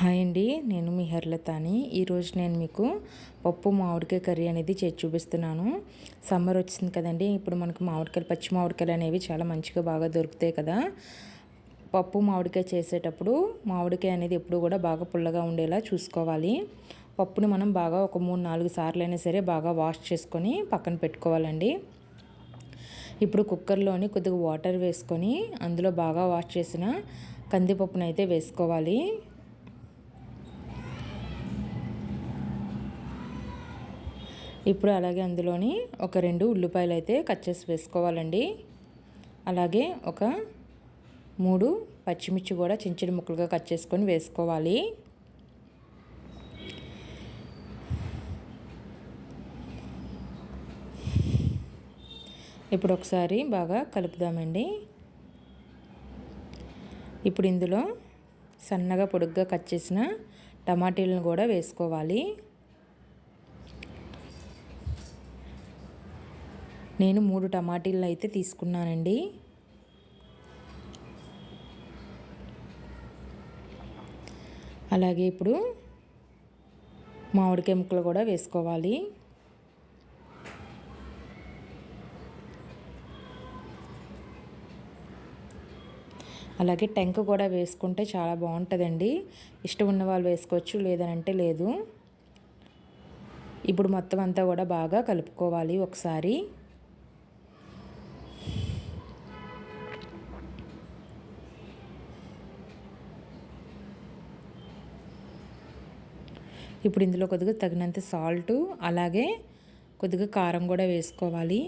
Hi అండి నేను మీ హర్లతాని. ఈరోజు నేను మీకు పప్పు మామిడికాయ కర్రీ అనేది చేసి చూపిస్తున్నాను. సమ్మర్ వచ్చింది కదండి ఇప్పుడు మనకు మామిడికాయలు పచ్చి మామిడికాయలు అనేవి చాలా మంచిగా బాగా దొరుకుతాయి కదా. పప్పు మామిడికాయ చేసేటప్పుడు మామిడికాయ అనేది ఎప్పుడు కూడా బాగా పుల్లగా ఉండేలా చూసుకోవాలి. పప్పుని మనం బాగా ఒక మూడు నాలుగు సార్లు అయినా సరే బాగా వాష్ చేసుకొని పక్కన పెట్టుకోవాలండి. ఇప్పుడు కుక్కర్లోని కొద్దిగా వాటర్ వేసుకొని అందులో బాగా వాష్ చేసిన కందిపప్పునైతే వేసుకోవాలి. ఇప్పుడు అలాగే అందులోని ఒక రెండు ఉల్లిపాయలు అయితే కట్ చేసి వేసుకోవాలండి. అలాగే ఒక మూడు పచ్చిమిర్చి కూడా చిన్న చిన్న ముక్కలుగా కట్ చేసుకొని వేసుకోవాలి. ఇప్పుడు ఒకసారి బాగా కలుపుదామండి. ఇప్పుడు ఇందులో సన్నగా పొడుగ్గా కట్ చేసిన టమాటీలను కూడా వేసుకోవాలి. నేను మూడు టమాటీలు అయితే తీసుకున్నానండి. అలాగే ఇప్పుడు మామిడికాయ ముక్కలు కూడా వేసుకోవాలి. అలాగే టెంక కూడా వేసుకుంటే చాలా బాగుంటుందండి. ఇష్టం ఉన్న వాళ్ళు వేసుకోవచ్చు లేదనంటే లేదు. ఇప్పుడు మొత్తం అంతా కూడా బాగా కలుపుకోవాలి ఒకసారి. ఇప్పుడు ఇందులో కొద్దిగా తగినంత సాల్ట్ అలాగే కొద్దిగా కారం కూడా వేసుకోవాలి.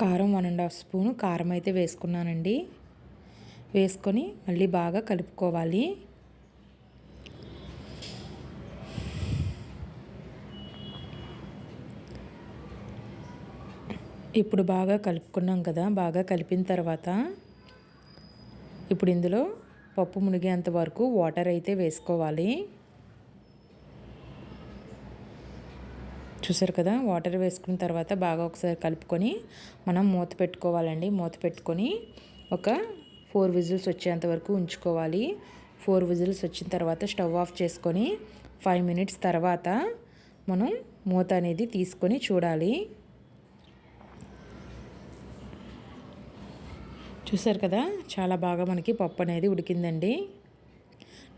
కారం వన్ అండ్ హాఫ్ స్పూన్ కారం అయితే వేసుకున్నానండి. వేసుకొని మళ్ళీ బాగా కలుపుకోవాలి. ఇప్పుడు బాగా కలుపుకున్నాం కదా బాగా కలిపిన తర్వాత ఇప్పుడు ఇందులో పప్పు మునిగేంత వరకు వాటర్ అయితే వేసుకోవాలి. చూసారు కదా? వాటర్ వేసుకున్న తర్వాత బాగా ఒకసారి కలుపుకొని మనం మూత పెట్టుకోవాలండి. మూత పెట్టుకొని ఒక ఫోర్ విజిల్స్ వచ్చేంత వరకు ఉంచుకోవాలి. ఫోర్ విజిల్స్ వచ్చిన తర్వాత స్టవ్ ఆఫ్ చేసుకొని ఫైవ్ మినిట్స్ తర్వాత మనం మూత అనేది తీసుకొని చూడాలి. చూసారు కదా? చాలా బాగా మనకి పప్పు అనేది ఉడికిందండి.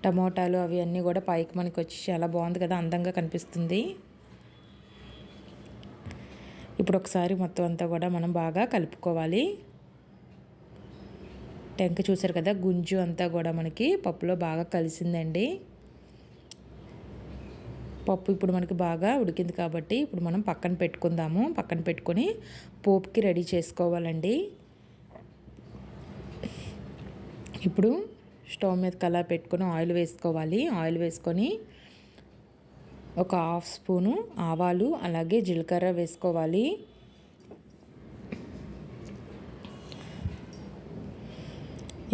టమోటాలు అవి అన్నీ కూడా పైకి మనకి వచ్చి చాలా బాగుంది కదా? అందంగా కనిపిస్తుంది. ఇప్పుడు ఒకసారి మొత్తం అంతా కూడా మనం బాగా కలుపుకోవాలి. టెంక చూసారు కదా గుంజు అంతా కూడా మనకి పప్పులో బాగా కలిసిందండి. పప్పు ఇప్పుడు మనకి బాగా ఉడికింది కాబట్టి ఇప్పుడు మనం పక్కన పెట్టుకుందాము. పక్కన పెట్టుకొని పోపుకి రెడీ చేసుకోవాలండి. ఇప్పుడు స్టవ్ మీద కలా పెట్టుకొని ఆయిల్ వేసుకోవాలి. ఆయిల్ వేసుకొని ఒక హాఫ్ స్పూను ఆవాలు అలాగే జీలకర్ర వేసుకోవాలి.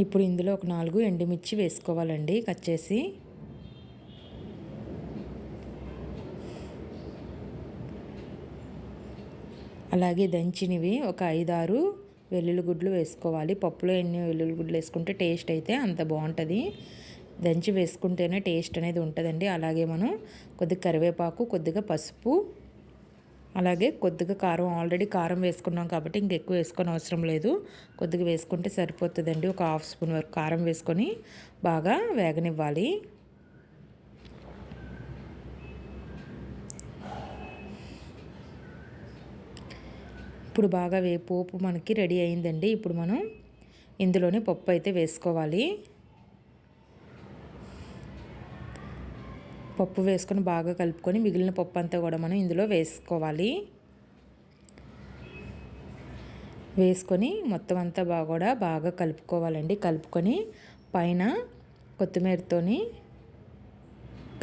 ఇప్పుడు ఇందులో ఒక నాలుగు ఎండుమిర్చి వేసుకోవాలండి కట్ చేసి. అలాగే దంచినవి ఒక ఐదారు వెల్లుల్లి గుడ్లు వేసుకోవాలి. పప్పులో ఎన్ని వెల్లుల్లి గుడ్లు వేసుకుంటే టేస్ట్ అయితే అంత బాగుంటుంది. దంచి వేసుకుంటేనే టేస్ట్ అనేది ఉంటుందండి. అలాగే మనం కొద్దిగా కరివేపాకు కొద్దిగా పసుపు అలాగే కొద్దిగా కారం ఆల్రెడీ కారం వేసుకున్నాం కాబట్టి ఇంకెక్కువ వేసుకొని అవసరం లేదు. కొద్దిగా వేసుకుంటే సరిపోతుందండి. ఒక హాఫ్ స్పూన్ వరకు కారం వేసుకొని బాగా వేగనివ్వాలి. ఇప్పుడు బాగా వేపు పోపు మనకి రెడీ అయిందండి. ఇప్పుడు మనం ఇందులోనే పప్పు అయితే వేసుకోవాలి. పప్పు వేసుకొని బాగా కలుపుకొని మిగిలిన పప్పు అంతా కూడా మనం ఇందులో వేసుకోవాలి. వేసుకొని మొత్తం అంతా బాగా కూడా బాగా కలుపుకోవాలండి. కలుపుకొని పైన కొత్తిమీరతోని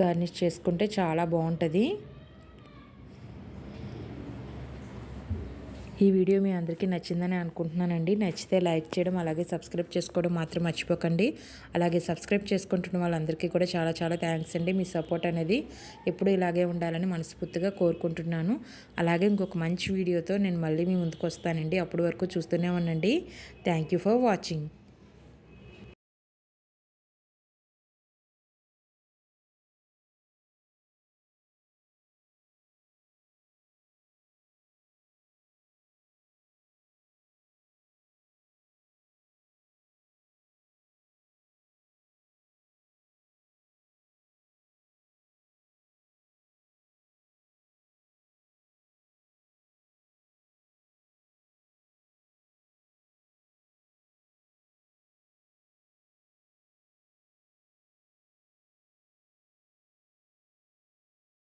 గార్నిష్ చేసుకుంటే చాలా బాగుంటుంది. ఈ వీడియో మీ అందరికీ నచ్చిందని అనుకుంటున్నానండి. నచ్చితే లైక్ చేయడం అలాగే సబ్స్క్రైబ్ చేసుకోవడం మాత్రం మర్చిపోకండి. అలాగే సబ్స్క్రైబ్ చేసుకుంటున్న వాళ్ళందరికీ కూడా చాలా చాలా థ్యాంక్స్ అండి మీ సపోర్ట్ అనేది. ఎప్పుడు ఇలాగే ఉండాలని మనస్ఫూర్తిగా కోరుకుంటున్నాను. అలాగే ఇంకొక మంచి వీడియోతో నేను మళ్ళీ మీ ముందుకు వస్తానండి. అప్పటి వరకు చూస్తూనే ఉండండి. Thank you for watching